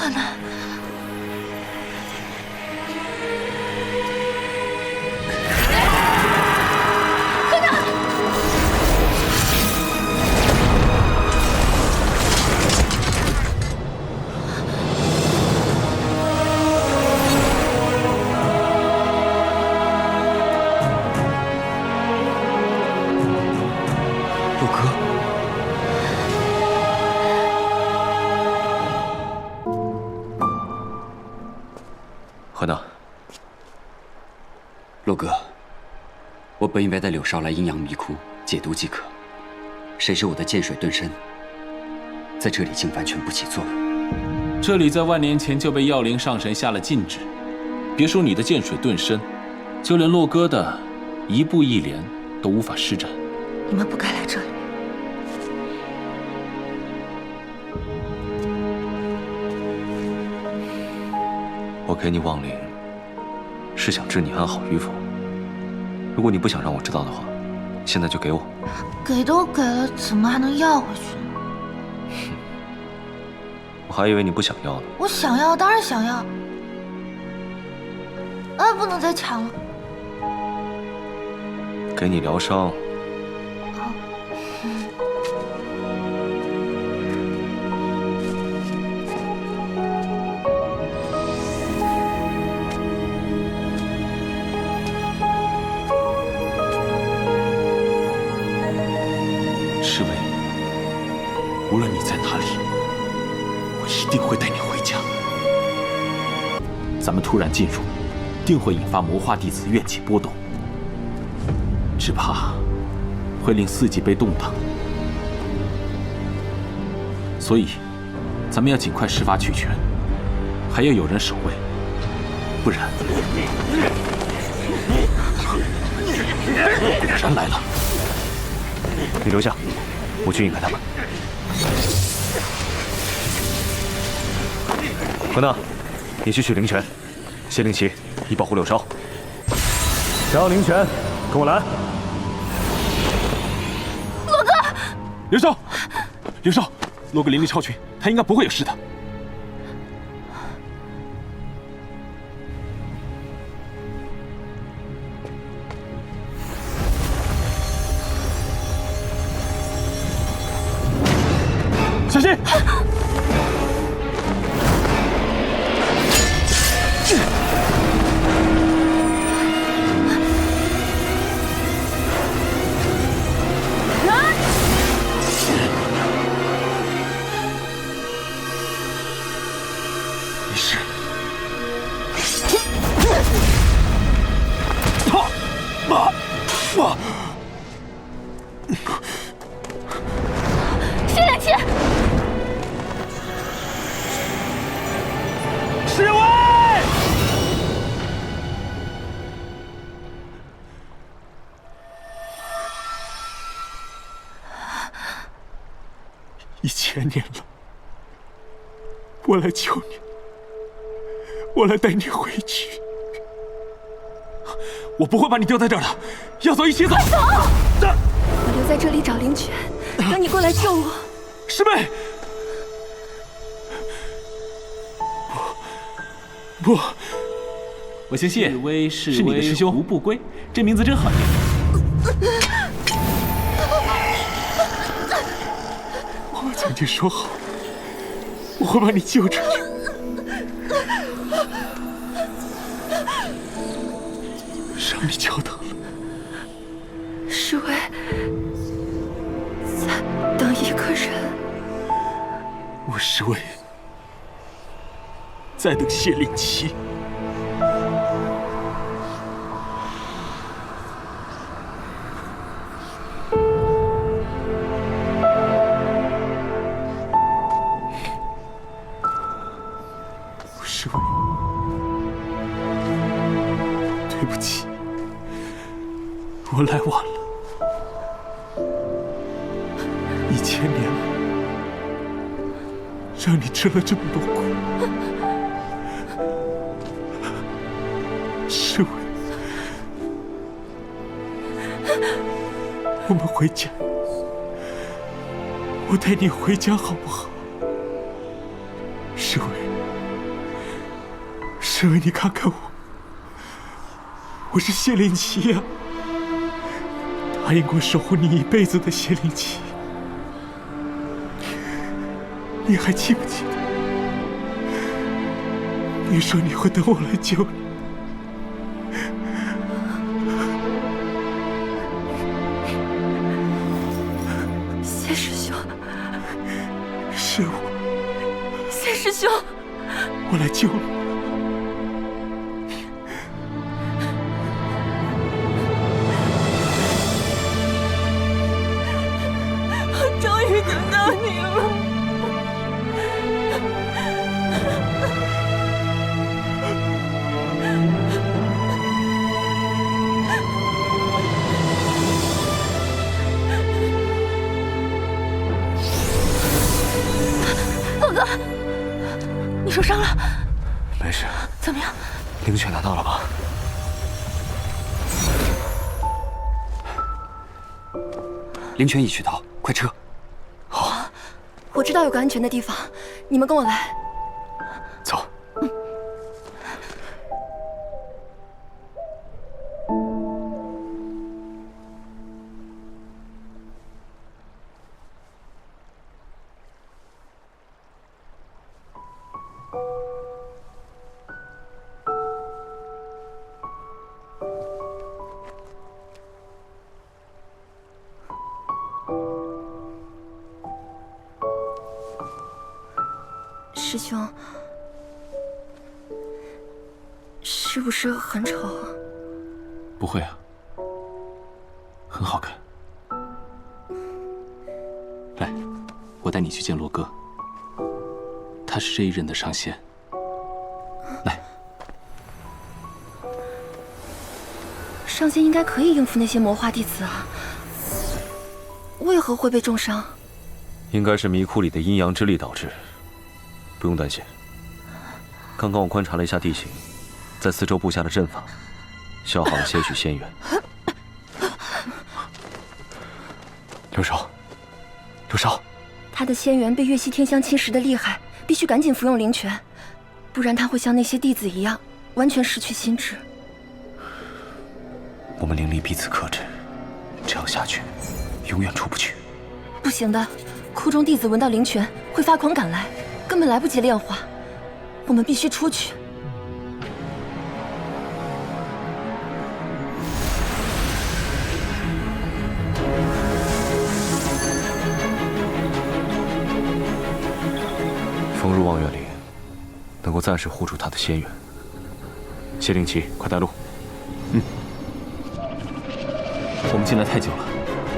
华南，洛哥，我本以为带柳梢来阴阳迷窟解毒即可，谁知我的剑水遁身，在这里竟完全不起作用。这里在万年前就被药灵上神下了禁制，别说你的剑水遁身，就连洛哥的一步一连都无法施展。你们不该来这里。我给你望灵，是想知你安好与否。如果你不想让我知道的话，现在就给我。给都给了，怎么还能要回去呢？我还以为你不想要呢。我想要，当然想要。哎，不能再抢了。给你疗伤。进入，定会引发魔化弟子怨气波动，只怕会令四季被动荡。所以，咱们要尽快施法取泉，还要有人守卫，不然……果然来了。你留下，我去引开他们。何娜，你去取灵泉，谢灵旗以保护柳梢。想要灵泉，跟我来。刘少，刘少，洛哥灵力超群，他应该不会有事的。来救你，我来带你回去。我不会把你丢在这儿的，要走一起走。走我留在这里找灵泉，等你过来救我。师妹，不，不，我姓谢，是你的师兄。无不归，这名字真好听。我们曾经说好，我会把你救出去。让你教导了。侍卫，在等一个人。我是为在等谢令旗。吃了这么多苦，侍卫，我们回家，我带你回家好不好？侍卫，沈巍，你看看我，我是谢灵奇呀、答应过守护你一辈子的谢灵奇，你还记不记得？你说你会等我来救你。灵泉已去逃，快撤！好我知道有个安全的地方，你们跟我来。是不是很丑啊？不会啊，很好看。来，我带你去见洛哥，他是这一任的上仙。来，上仙应该可以应付那些魔化弟子啊，为何会被重伤？应该是迷窟里的阴阳之力导致，不用担心。刚刚我观察了一下地形，在四周布下了阵法，消耗了些许仙元。刘少，刘少，他的仙元被月息天香侵蚀的厉害，必须赶紧服用灵泉，不然他会像那些弟子一样，完全失去心智。我们灵力彼此克制，这样下去，永远出不去。不行的，窟中弟子闻到灵泉会发狂赶来，根本来不及炼化。我们必须出去。暂时护住他的仙缘。谢灵奇，快带路。嗯我们进来太久了，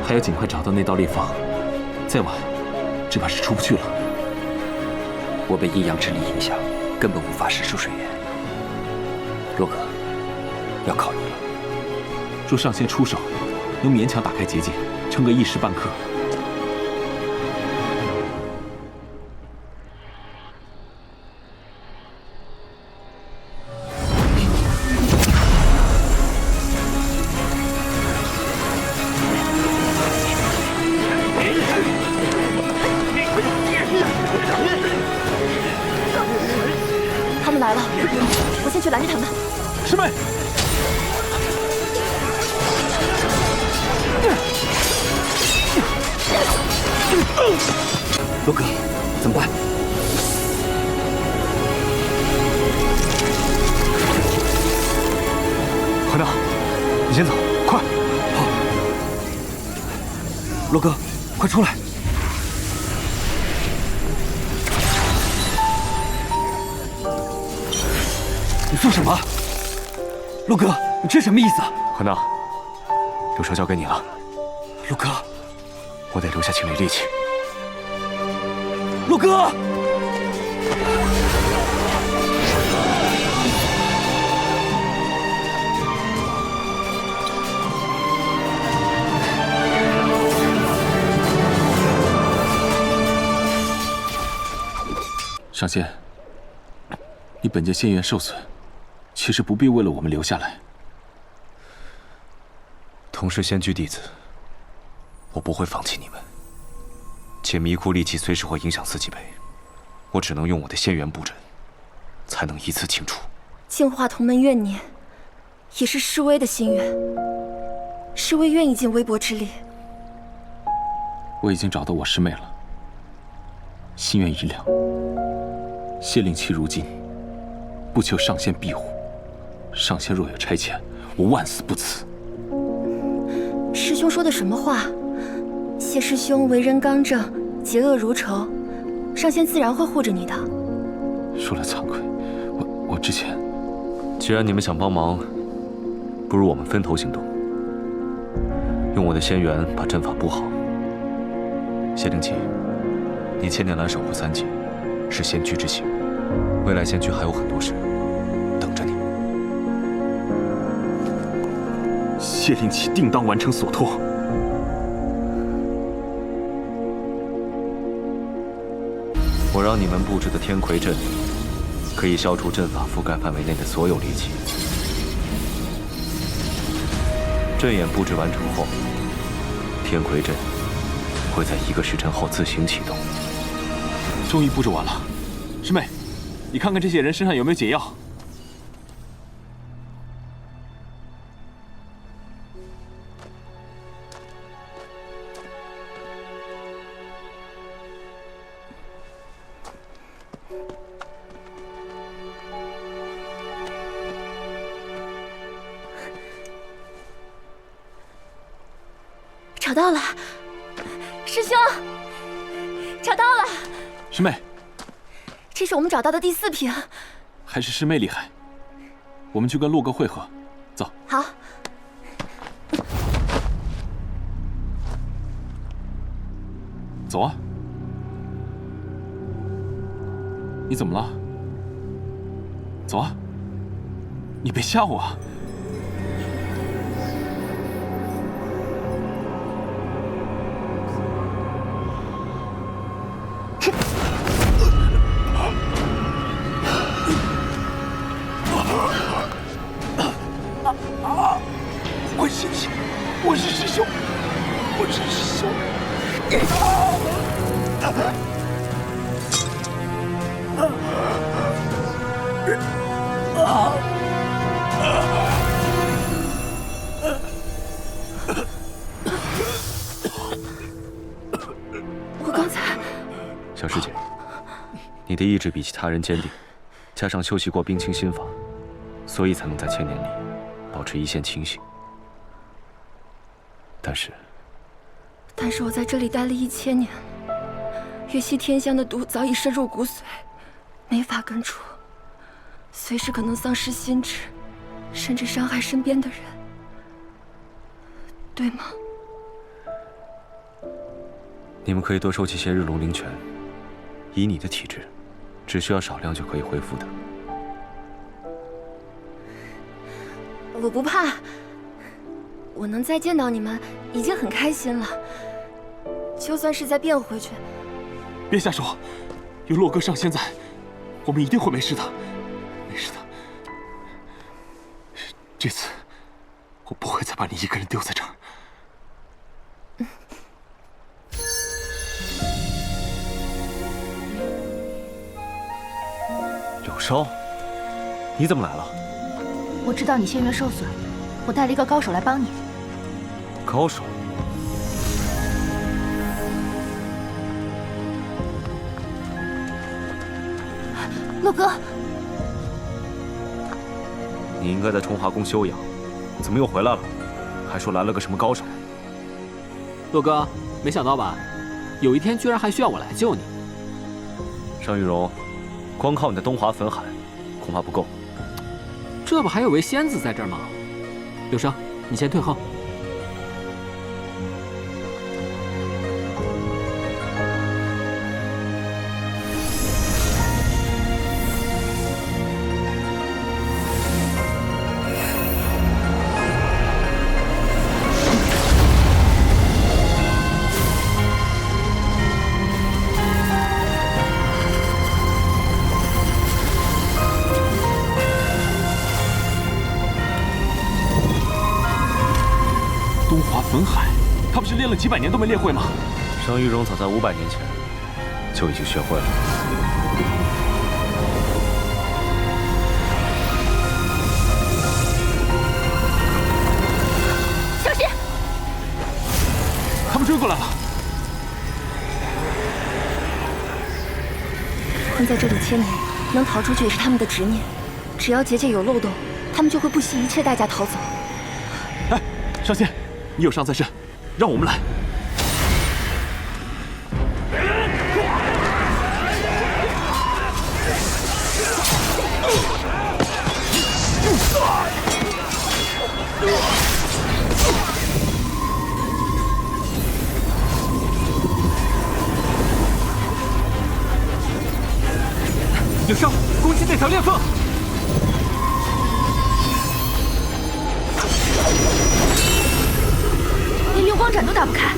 还要尽快找到那道裂缝，再晚，只怕是出不去了。我被阴阳之力影响，根本无法使出水源。洛哥，要靠你了。若上仙出手，能勉强打开结界，撑个一时半刻。来了，我先去拦着他们。师妹，罗哥，怎么办？何娜，你先走，快！好。罗哥，快出来！做什么？洛哥，你这什么意思啊？何娜，刘少交给你了，洛哥，我得留下清理力气。洛哥！上仙，你本界仙元受损，其实不必为了我们留下来。同是仙居弟子，我不会放弃你们。且迷窟戾气随时会影响四级杯，我只能用我的仙元布阵，才能一次清除。净化同门怨念，也是示威的心愿。示威愿意尽微薄之力。我已经找到我师妹了，心愿已了。谢令七如今不求上仙庇护，上仙若有差遣，我万死不辞。师兄说的什么话？谢师兄为人刚正，嫉恶如仇，上仙自然会护着你的。说来惭愧，我我之前既然你们想帮忙，不如我们分头行动，用我的仙元把阵法布好。谢灵奇，你千年来守护三界，是仙居之幸，未来仙居还有很多事谢灵奇定当完成所托。我让你们布置的天魁阵，可以消除阵法覆盖范围内的所有离奇。阵眼布置完成后，天魁阵会在一个时辰后自行启动。终于布置完了，师妹，你看看这些人身上有没有解药？找到的第四瓶。还是师妹厉害。我们去跟洛哥会合，走。好，走啊！你怎么了？走啊！你别吓我啊！我是师兄。我刚才小师姐，你的意志比其他人坚定，加上修习过冰清心法，所以才能在千年里保持一线清醒。但是，但是我在这里待了一千年了，月溪天香的毒早已深入骨髓，没法根除，随时可能丧失心智，甚至伤害身边的人，对吗？你们可以多收集些日龙灵泉，以你的体质，只需要少量就可以恢复的。我不怕，我能再见到你们已经很开心了。就算是再变回去，别瞎说，有洛哥上仙在，我们一定会没事的，没事的。这次，我不会再把你一个人丢在这儿。柳梢，你怎么来了？我知道你仙元受损，我带了一个高手来帮你。高手？洛哥，你应该在崇华宫休养，怎么又回来了？还说来了个什么高手？洛哥，没想到吧？有一天居然还需要我来救你。尚玉荣，光靠你的东华粉海，恐怕不够。这不还有位仙子在这儿吗？柳生，你先退后。不是练了几百年都没练会吗？商玉容早在五百年前就已经学会了。小心！他们追过来了。困在这里千年能逃出去也是他们的执念。只要结界有漏洞他们就会不惜一切代价逃走。哎上仙你有伤在身。让我们来。柳少，攻击那条裂缝！打不开。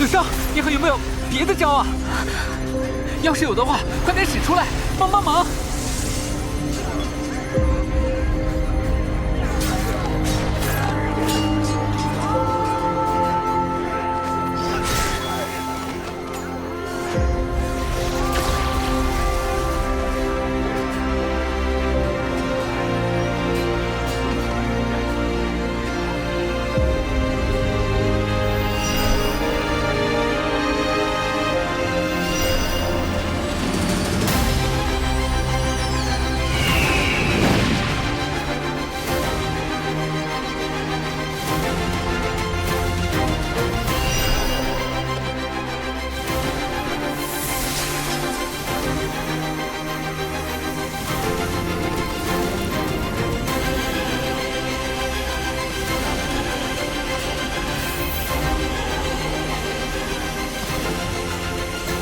柳少，你还有没有别的招啊？要是有的话，快点使出来，帮帮忙！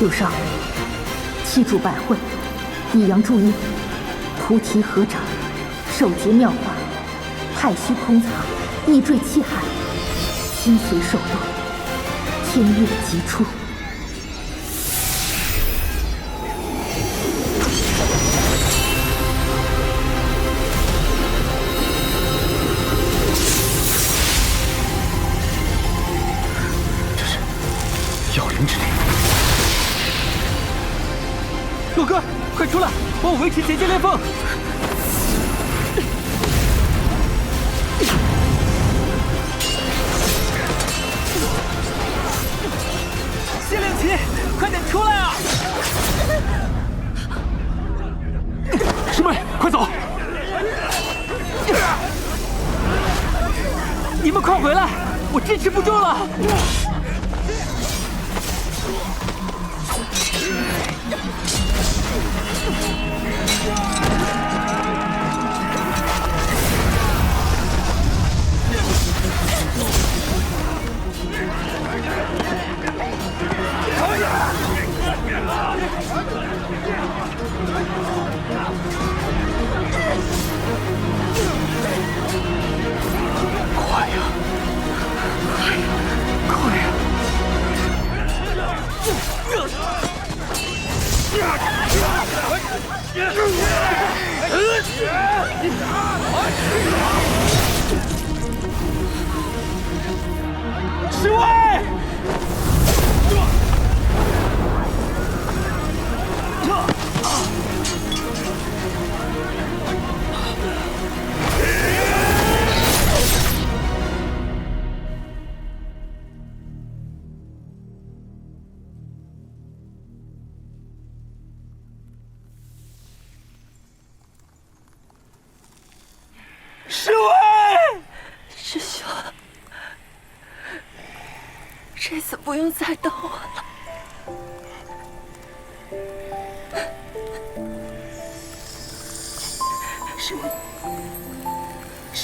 主上，七主百会，以阳助阴，菩提合掌，手结妙法，太虚空藏，意坠气海，心随手动，天月即出。帮我维持结界裂缝！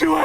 侍卫，